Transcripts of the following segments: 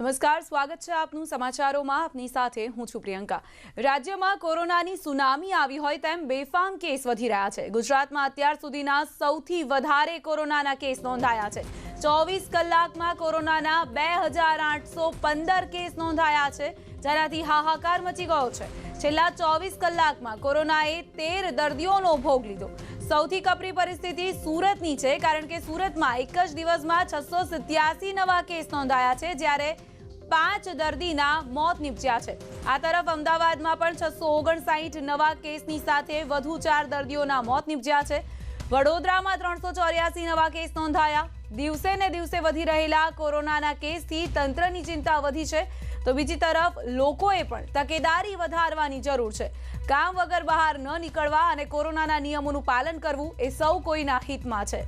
નમસ્કાર, સ્વાગત છે આપનું સમાચારોમાં. આપની સાથે હું છું પ્રિયંકા. રાજ્યમાં કોરોનાની સુનામી આવી હોય તેમ બેફામ કેસ વધી રહ્યા છે. ગુજરાતમાં અત્યાર સુધીના સૌથી વધારે કોરોનાના કેસ નોંધાયા છે. ચોવીસ કલાકમાં કોરોનાના બે હજાર આઠસો પંદર કેસ નોંધાયા છે, જેનાથી હાહાકાર મચી ગયો છે. છેલ્લા ચોવીસ કલાકમાં કોરોનાએ તેર દર્દીઓનો ભોગ લીધો. સૌથી કપરી પરિસ્થિતિ સુરતની છે, કારણ કે સુરતમાં એક જ દિવસમાં છસો સિત્યાસી નવા કેસ નોંધાયા છે, જ્યારે પાંચ દર્દીના મોત નીપજ્યા છે. આ તરફ અમદાવાદમાં પણ છસો ઓગણસાઠ નવા કેસની સાથે વધુ ચાર દર્દીઓના મોત નીપજ્યા છે. વડોદરામાં ત્રણસો ચોર્યાસી નવા કેસ નોંધાયા. દિવસે ને દિવસે વધી રહેલા કોરોનાના કેસથી તંત્રની ચિંતા વધી છે. તો બીજી તરફ લોકોએ પણ તકેદારી વધારવાની જરૂર છે. કામ વગર બહાર ન નીકળવા અને કોરોનાના નિયમોનું પાલન કરવું એ સૌ કોઈના હિતમાં છે.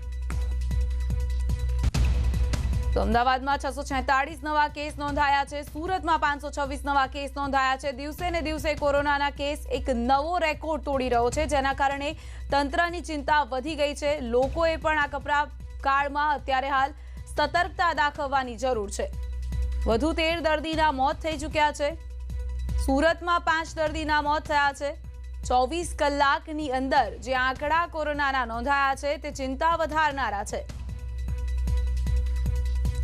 તો અમદાવાદમાં છસો છેતાળીસ નવા કેસ નોંધાયા છે. સુરતમાં પાંચસો છવ્વીસ નવા કેસ નોંધાયા છે. દિવસે ને દિવસે કોરોનાના કેસ એક નવો રેકોર્ડ તોડી રહ્યો છે, જેના કારણે તંત્રની ચિંતા વધી ગઈ છે. લોકોએ પણ આ કપરા કાળમાં અત્યારે હાલ સતર્કતા દાખવવાની જરૂર છે. વધુ તેર દર્દીના મોત થઈ ચૂક્યા છે. સુરતમાં પાંચ દર્દીના મોત થયા છે. ચોવીસ કલાકની અંદર જે આંકડા કોરોનાના નોંધાયા છે તે ચિંતા વધારનારા છે.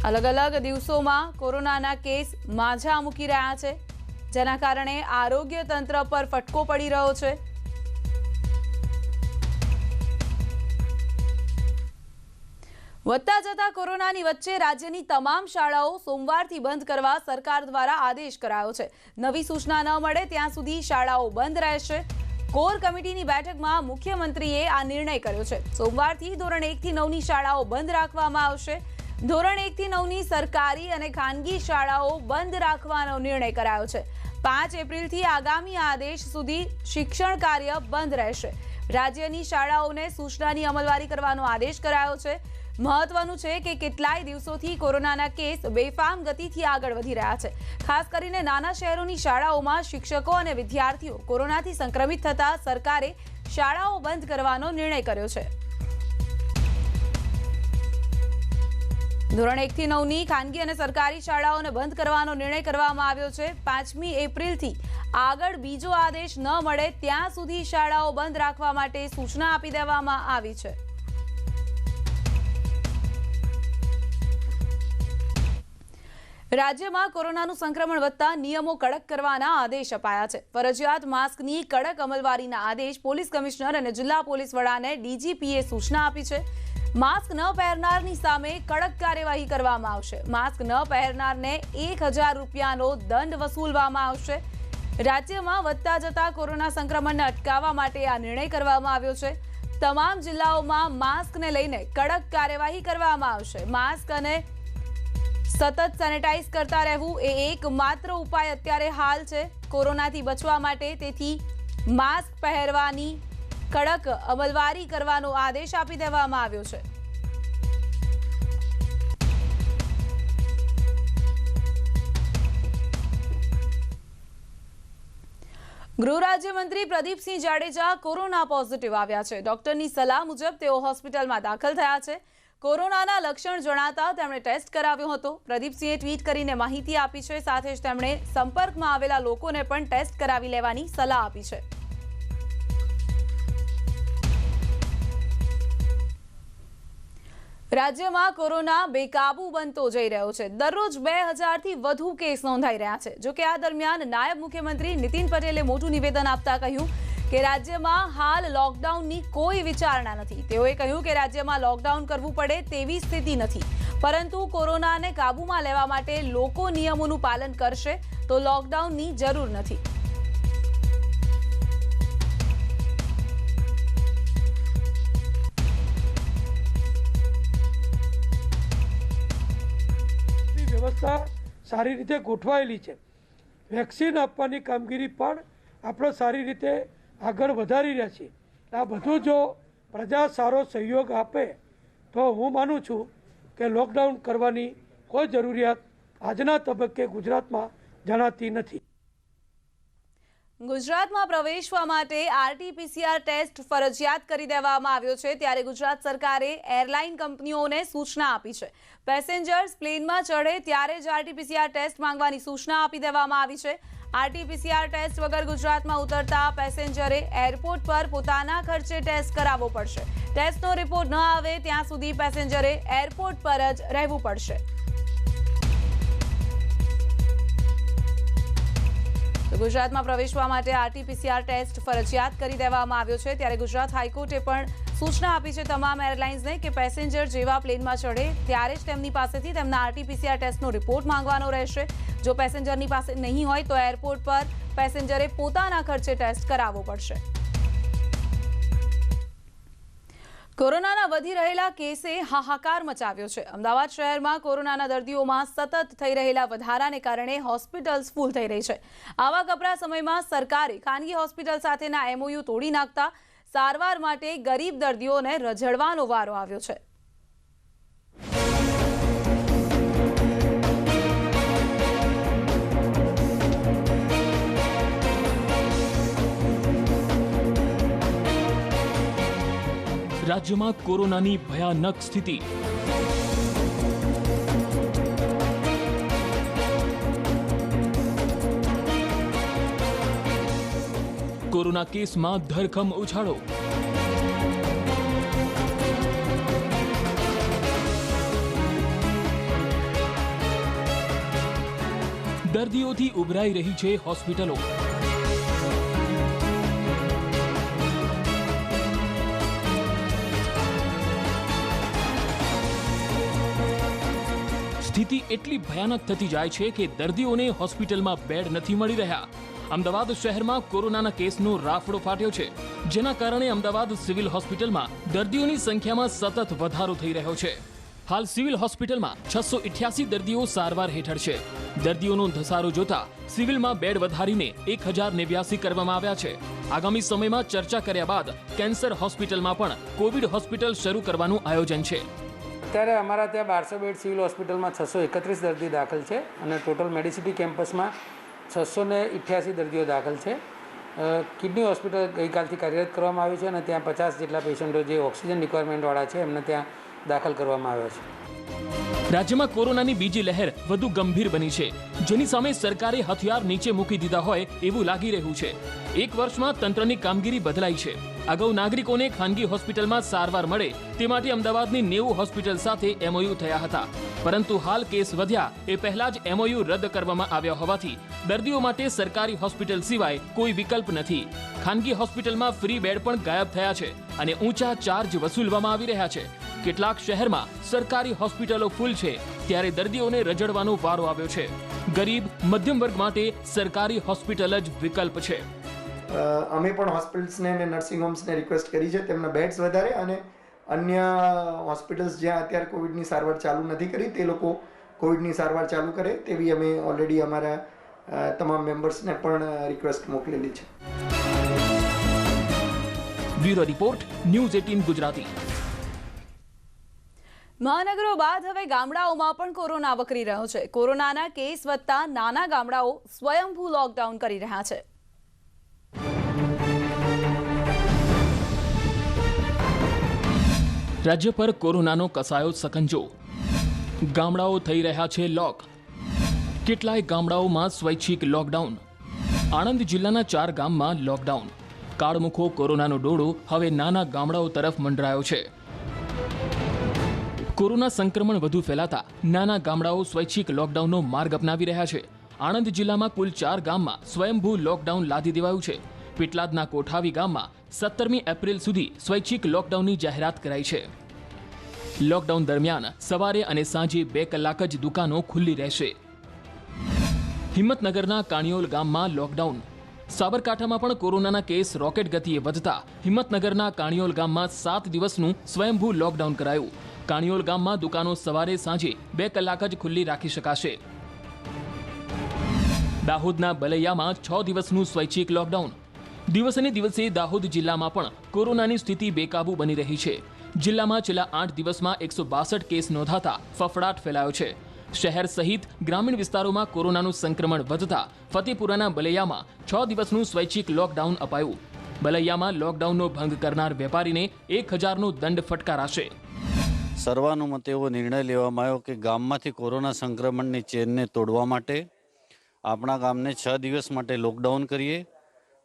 અલગ અલગ દિવસોમાં કોરોનાના કેસ માઝા મૂકી રહ્યા છે. જેના કારણે આરોગ્ય તંત્ર પર ફટકો પડી રહ્યો છે. વધતા જતા કોરોનાની વચ્ચે રાજ્યની તમામ શાળાઓ સોમવારથી બંધ કરવા સરકાર દ્વારા આદેશ કરાયો છે. નવી સૂચના ન મળે ત્યાં સુધી શાળાઓ બંધ રહેશે. કોર કમિટીની બેઠકમાં મુખ્યમંત્રીએ આ નિર્ણય કર્યો છે. સોમવારથી ધોરણ એકથી નવની શાળાઓ બંધ રાખવામાં આવશે. ધોરણ એકથી નવની સરકારી અને ખાનગી શાળાઓ બંધ રાખવાનો નિર્ણય કરાયો છે. પાંચ એપ્રિલથી આગામી આદેશ સુધી શિક્ષણ કાર્ય બંધ રહેશે. રાજ્યની શાળાઓને સૂચનાની અમલવારી કરવાનો આદેશ કરાયો છે. મહત્વનું છે કે કેટલાય દિવસોથી કોરોનાના કેસ બેફામ ગતિથી આગળ વધી રહ્યા છે. ખાસ કરીને નાના શહેરોની શાળાઓમાં શિક્ષકો અને વિદ્યાર્થીઓ કોરોનાથી સંક્રમિત થતા સરકારે શાળાઓ બંધ કરવાનો નિર્ણય કર્યો છે. ધોરણ એકથી નવની ખાનગી અને સરકારી શાળાઓને બંધ કરવાનો નિર્ણય કરવામાં આવ્યો છે. પાંચમી એપ્રિલથી આગળ બીજો આદેશ ન મળે ત્યાં સુધી શાળાઓ બંધ રાખવા માટે સૂચના આપી દેવામાં આવી છે. રાજ્યમાં કોરોનાનું સંક્રમણ વધતા નિયમો કડક કરવાના આદેશ અપાયા છે. ફરજિયાત માસ્કની કડક અમલવારીના આદેશ પોલીસ કમિશનર અને જિલ્લા પોલીસ વડાને ડીજીપીએ સૂચના આપી છે. માસ્ક ન પહેરનારની સામે કડક કાર્યવાહી કરવામાં આવશે. માસ્ક ન પહેરનારને એક હજાર રૂપિયાનો દંડ વસૂલવામાં આવશે. રાજ્યમાં વધતા જતા કોરોના સંક્રમણને અટકાવવા માટે આ નિર્ણય કરવામાં આવ્યો છે. તમામ જિલ્લાઓમાં માસ્કને લઈને કડક કાર્યવાહી કરવામાં આવશે. માસ્ક અને સતત સેનેટાઈઝ કરતા રહેવું એ એક માત્ર ઉપાય અત્યારે હાલ છે. કોરોનાથી બચવા માટે તેથી માસ્ક પહેરવાની કડક અમલવારી કરવાનો આદેશ આપી દેવામાં આવ્યો છે. ગૃહ રાજ્યમંત્રી પ્રદીપસિંહ જાડેજા કોરોના પોઝિટિવ આવ્યા છે. ડોક્ટરની સલાહ મુજબ તેઓ હોસ્પિટલમાં દાખલ થયા છે. કોરોનાના લક્ષણ જણાતા તેમણે ટેસ્ટ કરાવ્યો હતો. પ્રદીપસિંહે ટ્વીટ કરીને માહિતી આપી છે. સાથે જ તેમણે સંપર્કમાં આવેલા લોકોને પણ ટેસ્ટ કરાવી લેવાની સલાહ આપી છે. રાજ્યમાં કોરોના બેકાબુ બનતો જઈ રહ્યો છે. દરરોજ બે હજારથી વધુ કેસ નોંધાઈ રહ્યા છે. જોકે આ દરમિયાન નાયબ મુખ્યમંત્રી નીતિન પટેલે મોટું નિવેદન આપતા કહ્યું કે રાજ્યમાં હાલ લોકડાઉનની કોઈ વિચારણા નથી. તેઓએ કહ્યું કે રાજ્યમાં લોકડાઉન કરવું પડે તેવી સ્થિતિ નથી. પરંતુ કોરોનાને કાબૂમાં લેવા માટે લોકો નિયમોનું પાલન કરશે તો લોકડાઉનની જરૂર નથી. વ્યવસ્થા સારી રીતે ગોઠવાયેલી છે. વેક્સિન આપવાની કામગીરી પણ આપણે સારી રીતે આગળ વધારી રહ્યા છીએ આ બધું જો પ્રજા સારો સહયોગ આપે, તો હું માનું છું કે લોકડાઉન કરવાની કોઈ જરૂરિયાત આજના તબક્કે ગુજરાતમાં જણાતી નથી. ગુજરાતમાં પ્રવેશવા માટે આરટીપીસીઆર ટેસ્ટ ફરજિયાત કરી દેવામાં આવ્યો છે. ત્યારે ગુજરાત સરકારે એરલાઇન કંપનીઓને સૂચના આપી છે. પેસેન્જર્સ પ્લેનમાં ચડે ત્યારે જ આરટીપીસીઆર ટેસ્ટ માંગવાની સૂચના આપી દેવામાં આવી છે. આરટીપીસીઆર ટેસ્ટ વગર ગુજરાતમાં ઉતરતા પેસેન્જરે એરપોર્ટ પર પોતાના ખર્ચે ટેસ્ટ કરાવવો પડશે. ટેસ્ટનો રિપોર્ટ ન આવે ત્યાં સુધી પેસેન્જરે એરપોર્ટ પર જ રહેવું પડશે. ગુજરાતમાં પ્રવેશવા માટે આરટીપીસીઆર ટેસ્ટ ફરજિયાત કરી દેવામાં આવ્યો છે. ત્યારે ગુજરાત હાઈકોર્ટે પણ સૂચના આપી છે તમામ એરલાઇન્સને કે પેસેન્જર જેવા પ્લેનમાં ચડે ત્યારે જ તેમની પાસેથી તેમના આરટીપીસીઆર ટેસ્ટનો રિપોર્ટ માંગવાનો રહેશે. જો પેસેન્જરની પાસે નહીં હોય તો એરપોર્ટ પર પેસેન્જરે પોતાના ખર્ચે ટેસ્ટ કરાવવો પડશે. કોરોનાના વધી રહેલા કેસે હાહાકાર મચાવ્યો છે. અમદાવાદ શહેરમાં કોરોનાના દર્દીઓમાં સતત થઈ રહેલા વધારાને કારણે હોસ્પિટલ્સ ફૂલ થઈ રહી છે. આવા કપરા સમયમાં સરકારે ખાનગી હોસ્પિટલ સાથેના એમઓયુ તોડી નાખતા સારવાર માટે ગરીબ દર્દીઓને રઝળવાનો વારો આવ્યો છે. રાજ્યમાં કોરોનાની ભયાનક સ્થિતિ. કોરોના કેસમાં ધરખમ ઉછાળો. દર્દીઓથી ઉભરાઈ રહી છે હોસ્પિટલો. સ્થિતિ એટલી ભયાનક થતી જાય છે કે દર્દીઓને હોસ્પિટલમાં બેડ નથી મળી રહ્યા. અમદાવાદ શહેરમાં કોરોનાના કેસનો રાફડો ફાટ્યો છે. જેના કારણે અમદાવાદ સિવિલ હોસ્પિટલમાં દર્દીઓની સંખ્યામાં સતત વધારો થઈ રહ્યો છે. હાલ સિવિલ હોસ્પિટલમાં છસો ઇઠ્યાસી દર્દીઓ સારવાર હેઠળ છે. દર્દીઓનો ધસારો જોતા સિવિલમાં બેડ વધારીને એક હજાર નેવ્યાસી કરવામાં આવ્યા છે. આગામી સમયમાં ચર્ચા કર્યા બાદ કેન્સર હોસ્પિટલમાં પણ કોવિડ હોસ્પિટલ શરૂ કરવાનું આયોજન છે. અત્યારે અમારા ત્યાં બારસો બેડ સિવિલ હોસ્પિટલમાં છસો એકત્રીસ દર્દી દાખલ છે અને ટોટલ મેડિસિટી કેમ્પસમાં છસો ને ઇઠ્યાસી દર્દીઓ દાખલ છે. કિડની હોસ્પિટલ ગઈકાલથી કાર્યરત કરવામાં આવી છે અને ત્યાં પચાસ જેટલા પેશન્ટો જે ઓક્સિજન રિક્વાયરમેન્ટવાળા છે, એમને ત્યાં દાખલ કરવામાં આવ્યા છે. રાજ્યમાં કોરોનાની બીજી લહેર વધુ ગંભીર બની છે. જેની સામે સરકારે હથિયાર નીચે મૂકી દીધા હોય એવું લાગી રહ્યું છે. એક વર્ષમાં તંત્રની કામગીરી બદલાઈ છે. અગાઉ નાગરિકોને ખાનગી હોસ્પિટલમાં સારવાર મળે તે માટે અમદાવાદની નેવું હોસ્પિટલ સાથે એમઓયુ થયા હતા. પરંતુ હાલ કેસ વધ્યા એ પહેલા જ એમઓયુ રદ કરવામાં આવ્યા હોવાથી દર્દીઓ માટે સરકારી હોસ્પિટલ સિવાય કોઈ વિકલ્પ નથી. ખાનગી હોસ્પિટલમાં ફ્રી બેડ પણ ગાયબ થયા છે અને ઊંચા ચાર્જ વસૂલવામાં આવી રહ્યા છે. કેટલાક શહેરમાં સરકારી હોસ્પિટલો ફૂલ છે ત્યારે દર્દીઓને રજડવાનો વારો આવ્યો છે. ગરીબ, મધ્યમ વર્ગ માટે સરકારી હોસ્પિટલ જ વિકલ્પ છે. અમે પણ હોસ્પિટલ્સને અને નર્સિંગ હોમ્સને રિક્વેસ્ટ કરી છે. તેમના બેડ્સ વધારે અને અન્ય હોસ્પિટલ્સ જ્યાં અત્યારે કોવિડની સારવાર ચાલુ નથી કરી તે લોકો કોવિડની સારવાર ચાલુ કરે તેવી અમે ઓલરેડી અમારા તમામ મેમ્બર્સને પણ રિક્વેસ્ટ મોકલેલી છે. Bureau report news eighteen Gujarati. મહાનગરો બાદ હવે ગામડાઓમાં પણ કોરોના વકરી રહ્યો છે. કોરોનાના કેસ વધતા નાના ગામડાઓ સ્વયંભૂ લોકડાઉન કરી રહ્યા છે. રાજ્ય પર કોરોનાનો કસાયો સકંજો. ગામડાઓ થઈ રહ્યા છે લોક. કેટલાય ગામડાઓમાં સ્વૈચ્છિક લોકડાઉન. આણંદ જિલ્લાના ચાર ગામમાં લોકડાઉન. કાળમુખો કોરોનાનો ડોળો હવે નાના ગામડાઓ તરફ મંડરાયો છે. કોરોના સંક્રમણ વધુ ફેલાતા નાના ગામડાઓ સ્વૈચ્છિક લોકડાઉનનો માર્ગ અપનાવી રહ્યા છે. આણંદ જિલ્લામાં કુલ ચાર ગામમાં સ્વયંભૂ લોકડાઉન લાદી દેવાયું છે. પેટલાદના કોઠાવી ગામમાં સત્તરમી એપ્રિલ સુધી સ્વૈચ્છિક લોકડાઉનની જાહેરાત કરાઈ છે. લોકડાઉન દરમિયાન સવારે અને સાંજે બે કલાક જ દુકાનો ખુલ્લી રહેશે. હિંમતનગરના કાણિયોલ ગામમાં લોકડાઉન. સાબરકાંઠામાં પણ કોરોનાના કેસ રોકેટ ગતિએ વધતા હિંમતનગરના કાણિયોલ ગામમાં સાત દિવસનું સ્વયંભૂ લોકડાઉન કરાયું. કાણિયોલ ગામમાં દુકાનો સવારે સાંજે બે કલાક જ ખુલ્લી રાખી શકાશે. દાહોદના બલૈયામાં છ દિવસનું સ્વૈચ્છિક લોકડાઉન. દિવસેને દિવસે દાહોદ જિલ્લામાં પણ કોરોનાની સ્થિતિ બેકાબૂ બની રહી છે. જિલ્લામાં છેલ્લા આઠ દિવસમાં એકસો બાસઠ કેસ નોંધાતા ફફડાટ ફેલાયો છે. શહેર સહિત ગ્રામીણ વિસ્તારોમાં કોરોનાનું સંક્રમણ વધતા ફતેપુરાના બલૈયામાં છ દિવસનું સ્વૈચ્છિક લોકડાઉન અપાયું. બલૈયામાં લોકડાઉનનો ભંગ કરનાર વેપારીને એક હજારનો દંડ ફટકારાશે. સર્વાનુમતે એવો નિર્ણય લેવામાં આવ્યો કે ગામમાંથી કોરોના સંક્રમણની ચેનને તોડવા માટે આપણા ગામને છ દિવસ માટે લોકડાઉન કરીએ.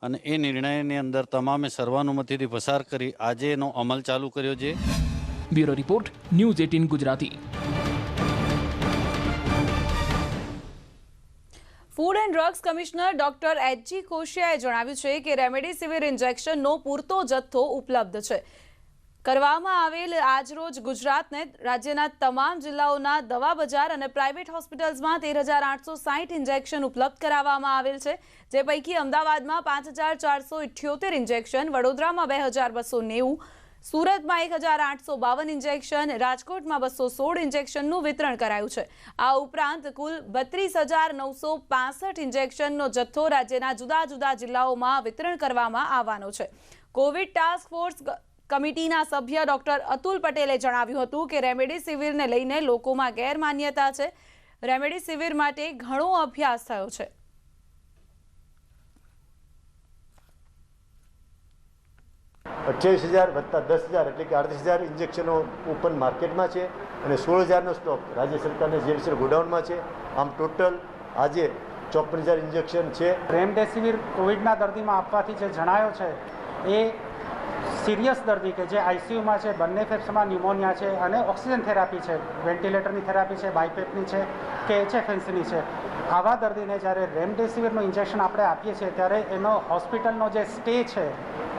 અને એ નિર્ણયની અંદર તમામે સર્વાનુમતિથી પસાર કરી આજે એનો અમલ ચાલુ કર્યો છે. Bureau report news eighteen Gujarati. Food and drugs commissioner doctor HG કોશિયાએ જણાવ્યું છે કે રેમડેસિવિર ઇન્જેક્શનનો પૂરતો જથ્થો ઉપલબ્ધ છે. કરવામાં આવેલ આજરોજ ગુજરાતને રાજ્યના તમામ જિલ્લાઓના દવા બજાર અને પ્રાઇવેટ હોસ્પિટલ્સમાં તેર હજાર આઠસો સાહીઠ ઇન્જેક્શન ઉપલબ્ધ કરાવવામાં આવેલ છે. જે પૈકી અમદાવાદમાં પાંચ હજાર ચારસો ઇઠ્યોતેર ઇન્જેક્શન, વડોદરામાં બે હજાર બસો નેવું, સુરતમાં એક હજાર આઠસો બાવન ઇન્જેક્શન, રાજકોટમાં બસો સોળ ઇન્જેક્શનનું વિતરણ કરાયું છે. આ ઉપરાંત કુલ બત્રીસ હજાર નવસો પાસઠ ઇન્જેક્શનનો જથ્થો રાજ્યના જુદા જુદા જિલ્લાઓમાં વિતરણ કરવામાં આવવાનો છે. કોવિડ ટાસ્ક ફોર્સ કમિટીના સભ્ય ડોક્ટર અતુલ પટેલે જણાવ્યું હતું કે રેમડેસિવિરને લઈને લોકોમાં ગેરમાન્યતા છે. રેમડેસિવિર માટે ઘણો અભ્યાસ થયો છે. અઠ્યાવીસ હજાર વત્તા દસ હજાર એટલે કે અડતીસ હજાર ઇન્જેક્શનો ઓપન માર્કેટમાં છે અને સોળ હજારનો સ્ટોક રાજ્ય સરકારને જીએમસી ગોડાઉનમાં છે. આમ ટોટલ આજે ચોપન હજાર ઇન્જેક્શન છે. રેમડેસિવિર કોવિડના દર્દીમાં આપવાથી જે જણાયો છે એ સિરિયસ દર્દી કે જે આઈસીયુમાં છે, બંને ફેફસામાં ન્યુમોનિયા છે અને ઓક્સિજન થેરાપી છે, વેન્ટિલેટરની થેરાપી છે બાયપેપની છે કે એચએફએન્સીની છે. આવા દર્દીને જ્યારે રેમડેસિવિરનું ઇન્જેક્શન આપણે આપીએ છીએ, ત્યારે એનો હોસ્પિટલનો જે સ્ટે છે,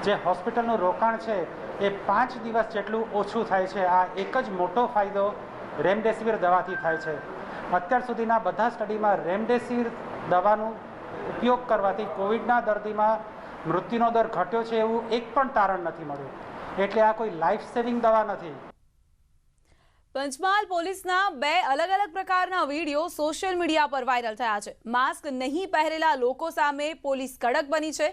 જે હોસ્પિટલનું રોકાણ છે, એ પાંચ દિવસ જેટલું ઓછું થાય છે. આ એક જ મોટો ફાયદો રેમડેસિવિર દવાથી થાય છે. અત્યાર સુધીના બધા સ્ટડીમાં રેમડેસિવિર દવાનો ઉપયોગ કરવાથી કોવિડના દર્દીમાં મૃત્યુનો દર ઘટ્યો છે એવું એક પણ તારણ નથી મળ્યું. એટલે આ કોઈ લાઈફ સેવિંગ દવા નથી. પંચમહાલ પોલીસના બે અલગ અલગ પ્રકારના વીડિયો સોશિયલ મીડિયા પર વાયરલ થયા છે. માસ્ક નહીં પહેરેલા લોકો સામે પોલીસ કડક બની છે.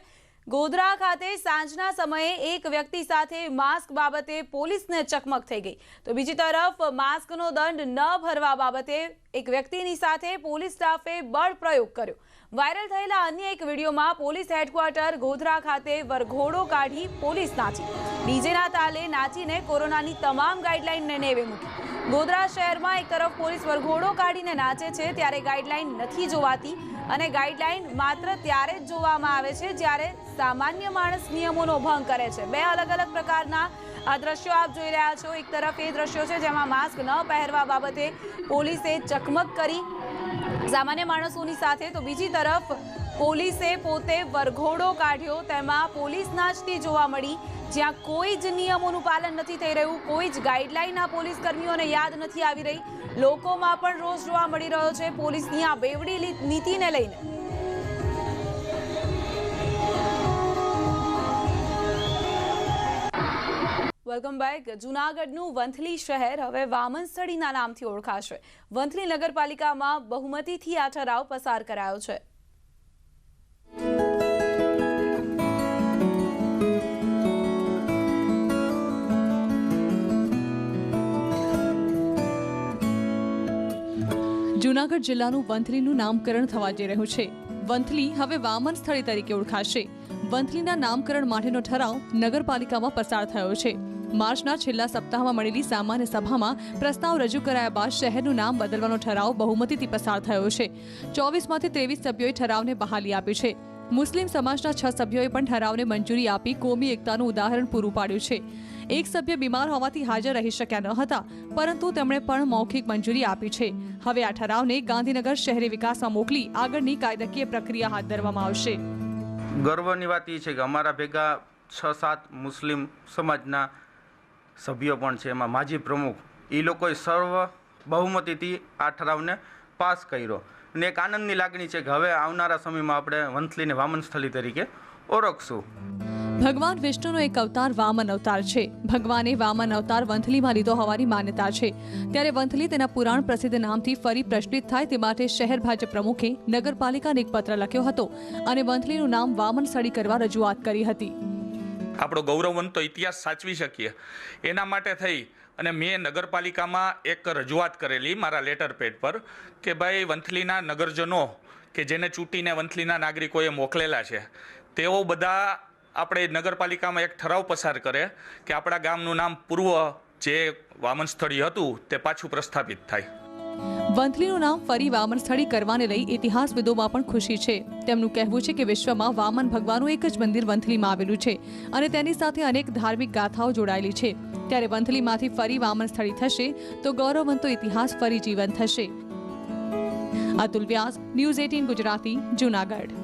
ગોધરા ખાતે સાંજના સમયે એક વ્યક્તિ સાથે માસ્ક બાબતે પોલીસને ચકમક થઈ ગઈ. તો બીજી તરફ, માસ્કનો દંડ ન ભરવા બાબતે એક વ્યક્તિની સાથે પોલીસ સ્ટાફે બળ પ્રયોગ કર્યો. વાયરલ થયેલા અન્ય એક વિડીયોમાં પોલીસ હેડક્વાર્ટર ગોધરા ખાતે વરઘોડો કાઢી પોલીસ નાચી. ડીજેના તાલે નાચીને કોરોનાની તમામ ગાઈડલાઈનને નેવે મૂકી. ગોધરા શહેરમાં એક તરફ પોલીસ વરઘોડો કાઢીને નાચે છે, ત્યારે ગાઈડલાઈન નથી જોવાતી અને ગાઈડલાઈન માત્ર ત્યારે જ જોવામાં આવે છે જ્યારે સામાન્ય માણસ નિયમોનો ભંગ કરે છે. બે અલગ અલગ પ્રકારના, આ દ્રશ્યો આપ જોઈ રહ્યા છો. એક તરફ એ દ્રશ્યો છે જેમાં માસ્ક ન પહેરવા બાબતે પોલીસે ચકમક કરી સામાન્ય માણસોની સાથે. તો બીજી તરફ પોલીસે પોતે વરઘોડો કાઢ્યો. તેમાં પોલીસ નાચતી જોવા મળી. જ્યાં કોઈ જ નિયમોનું પાલન નથી થઈ રહ્યું. કોઈ જ ગાઈડલાઈન આ પોલીસ કર્મીઓને યાદ નથી આવી રહી. લોકોમાં પણ રોષ જોવા મળી રહ્યો છે પોલીસની આ બેવડી નીતિને લઈને. વેલકમ બેક જુનાગઢનું વંથલી શહેર હવે વામનસ્થળીના નામથી ઓળખાશે. વંથલી નગરપાલિકામાં બહુમતીથી આ ઠરાવ પસાર કરાયો છે. જૂનાગઢ જિલ્લાનું વંથલીનું નામકરણ થવા જઈ રહ્યું છે. વંથલી હવે વામન સ્થળી તરીકે ઓળખાશે. વંથલીના નામકરણ માટેનો ઠરાવ નગરપાલિકામાં પસાર થયો છે. માર્ચના છેલ્લા સપ્તાહમાં મળેલી સામાન્ય સભામાં પ્રસ્તાવ રજૂ કરાયા બાદ શહેરનું નામ બદલવાનો ઠરાવ બહુમતીથી પસાર થયો છે. ચોવીસમાંથી ત્રેવીસ સભ્યોએ ઠરાવને બહાલી આપી છે. મુસ્લિમ સમાજના છ સભ્યોએ પણ ઠરાવને મંજૂરી આપી કોમી એકતાનું ઉદાહરણ પૂરું પાડ્યું છે. એક સભ્ય બીમાર હોવાથી હાજર રહી શક્યા ન હતા, પરંતુ તેમણે પણ મૌખિક મંજૂરી આપી છે. હવે આ ઠરાવને ગાંધીનગર શહેરી વિકાસમાં મોકલી આગળની કાયદાકીય પ્રક્રિયા હાથ ધરવામાં આવશે. ગર્વની વાત એ છે કે અમારા ભેગા છ સાત મુસ્લિમ સમાજના સભ્યો પણ છે. એમાં માજી પ્રમુખ એ લોકોએ સર્વ બહુમતીથી આ ઠરાવને પાસ કર્યો. અને એક આનંદની લાગણી છે કે હવે આવનારા સમયમાં આપણે વંથલીને વામનસ્થળી તરીકે ઓળખશું. ભગવાન વિષ્ણુનો એક અવતાર વામન અવતાર છે. ભગવાને વામન અવતાર વંથલીમાં લીધો હોવાની માન્યતા છે. ત્યારે વંથલી તેના પુરાણ પ્રસિદ્ધ નામથી ફરી પ્રચલિત થાય તે માટે શહેર ભાજપ પ્રમુખે નગરપાલિકાને એક પત્ર લખ્યો હતો અને વંથલીનું નામ વામન સળી કરવા રજૂઆત કરી હતી. આપણો ગૌરવવંતો ઇતિહાસ સાચવી શકીએ. એના માટે થઈ અને મેં નગરપાલિકામાં એક રજૂઆત કરેલી મારા લેટર પેડ પર કે ભાઈ વંથલીના નગરજનો કે જેને ચૂંટીને વંથલીના નાગરિકોએ મોકલેલા છે, તેઓ બધા આપણે નગરપાલિકામાં એક ઠરાવ પસાર કરે કે આપણા ગામનું નામ પૂર્વ જે વામન સ્થળી હતું તે પાછું પ્રસ્થાપિત થાય. વંથલીનું નામ ફરી વામન સ્થળી કરવાને લઈ ઇતિહાસવિદોમાં પણ ખુશી છે. તેમનું કહેવું છે કે વિશ્વમાં વામન ભગવાનનું એક જ મંદિર વંથલીમાં આવેલું છે અને તેની સાથે અનેક ધાર્મિક ગાથાઓ જોડાયેલી છે. ત્યારે વંથલીમાંથી ફરી વામન સ્થળી થશે તો ગૌરવવંતો ઇતિહાસ ફરી જીવન થશે. Atul Vyas, news eighteen Gujarati, Junagadh.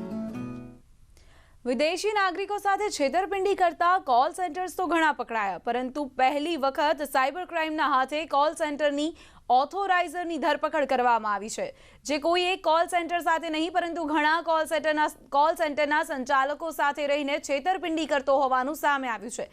વિદેશી નાગરિકો સાથે છેતરપિંડી કરતા કોલ સેન્ટર્સ તો ઘણા પકડાયા, પરંતુ પહેલી વખત સાયબર ક્રાઇમના હાથે કોલ સેન્ટરની ઓથોરાઇઝરની ધરપકડ કરવામાં આવી છે. જે કોઈ એક કોલ સેન્ટર સાથે નહીં, પરંતુ ઘણા કોલ સેન્ટરના કોલ સેન્ટરના સંચાલકો સાથે રહીને છેતરપિંડી કરતો હોવાનું સામે આવ્યું છે.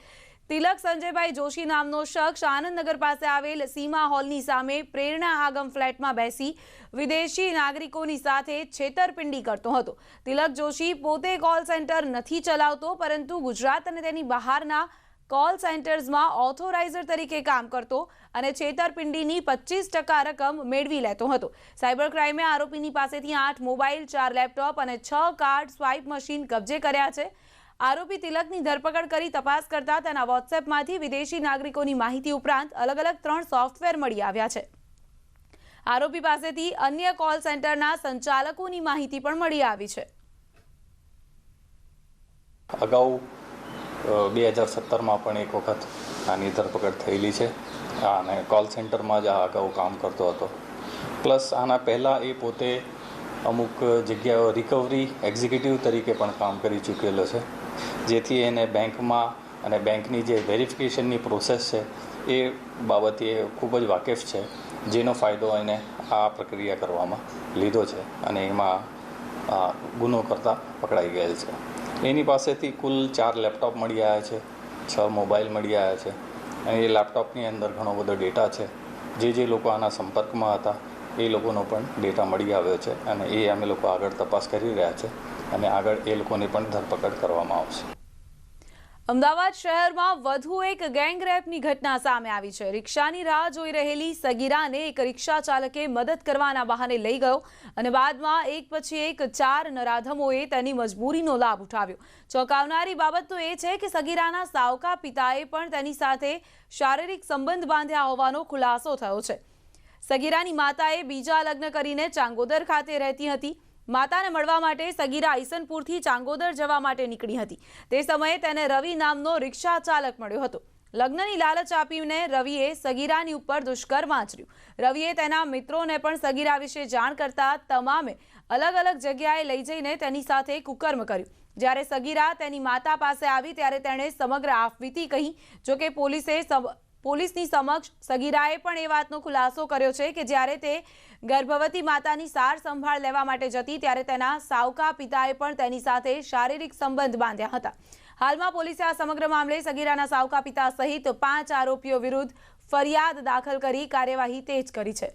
તિલક સંજયભાઈ જોશી નામનો શખ્સ આનંદનગર પાસે આવેલ સીમા હોલની સામે પ્રેરણા આગમ ફ્લેટમાં બેસી વિદેશી નાગરિકોની સાથે છેતરપિંડી કરતો હતો. તિલક જોશી પોતે કોલ સેન્ટર નથી ચલાવતો, પરંતુ ગુજરાત અને તેની બહારના કોલ સેન્ટર્સમાં ઓથોરાઇઝર તરીકે કામ કરતો અને છેતરપિંડીની પચીસ ટકા રકમ મેળવી લેતો હતો. સાયબર ક્રાઇમે આરોપીની પાસેથી આઠ મોબાઈલ ચાર લેપટોપ અને છ કાર્ડ સ્વાઇપ મશીન કબજે કર્યા છે. આરોપી તિલકની ધરપકડ કરી તપાસ કરતા તેના વોટ્સએપમાંથી વિદેશી નાગરિકોની માહિતી ઉપરાંત અલગ અલગ ત્રણ સોફ્ટવેર મળી આવ્યા છે. આરોપી પાસેથી અન્ય કોલ સેન્ટરના સંચાલકોની માહિતી પણ મળી આવી છે. અગાઉ બે હજાર સત્તરમાં પણ એક વખત આની ધરપકડ થયેલી છે. અને કોલ સેન્ટરમાં જ આ અગાઉ કામ કરતો હતો. પ્લસ આના પહેલાં એ પોતે અમુક જગ્યાઓ રિકવરી એક્ઝિક્યુટિવ તરીકે પણ કામ કરી ચૂકેલો છે. જેથી એને બેંકમાં અને બેંકની જે વેરિફિકેશનની પ્રોસેસ છે, એ બાબતે ખૂબ જ વાકેફ છે. જેનો ફાયદો એને આ પ્રક્રિયા કરવામાં લીધો છે અને એમાં ગુનો કરતાં પકડાઈ ગયેલ છે. એની પાસેથી કુલ ચાર લેપટોપ મળી આવ્યા છે, છ મોબાઈલ મળી આવ્યા છે. અને એ લેપટોપની અંદર ઘણો બધો ડેટા છે. જે જે લોકો આના સંપર્કમાં હતા, એ લોકોનો પણ ડેટા મળી આવ્યો છે અને એ અમે લોકો આગળ તપાસ કરી રહ્યા છે અને આગળ એ લોકોની પણ ધરપકડ કરવામાં આવશે. અમદાવાદ શહેરમાં વધુ એક ગેંગરેપની ઘટના સામે આવી છે. રિક્ષાની રાહ જોઈ રહેલી સગીરાને એક રિક્ષા ચાલકે મદદ કરવાના બહાને લઈ ગયો અને બાદમાં એક પછી એક ચાર નરાધમોએ તેની મજબૂરીનો લાભ ઉઠાવ્યો. ચોંકાવનારી બાબત તો એ છે કે સગીરાના સાવકા પિતાએ પણ તેની સાથે શારીરિક સંબંધ બાંધ્યા હોવાનો ખુલાસો થયો છે. સગીરાની માતાએ બીજા લગ્ન કરીને ચાંગોદર ખાતે રહેતી હતી. માતાને મળવા માટે સગીરા ઈસનપુરથી ચાંગોદર જવા માટે નીકળી હતી. તે સમયે તેને રવિ નામનો રિક્ષા ચાલક મળ્યો હતો. લગ્નની લાલચ આપીને રવિએ સગીરાની ઉપર દુષ્કર્મ આચર્યું. રવિએ તેના મિત્રોને પણ સગીરા વિશે જાણ કરતા તમામે અલગ અલગ જગ્યાએ લઈ જઈને તેની સાથે કુકર્મ કર્યું. જ્યારે સગીરા તેની માતા પાસે આવી ત્યારે તેણે સમગ્ર આફવીતી કહી, જોકે પોલીસે પોલીસની સમક્ષ સગીરાએ પણ એ વાતનો ખુલાસો કર્યો છે કે જ્યારે તે ગર્ભવતી માતાની સાર સંભાળ લેવા માટે જતી ત્યારે તેના સાવકા પિતાએ પણ તેની સાથે શારીરિક સંબંધ બાંધ્યા હતા. હાલમાં પોલીસે આ સમગ્ર મામલે સગીરાના સાવકા પિતા સહિત પાંચ આરોપીઓ વિરુદ્ધ ફરિયાદ દાખલ કરી કાર્યવાહી તેજ કરી છે.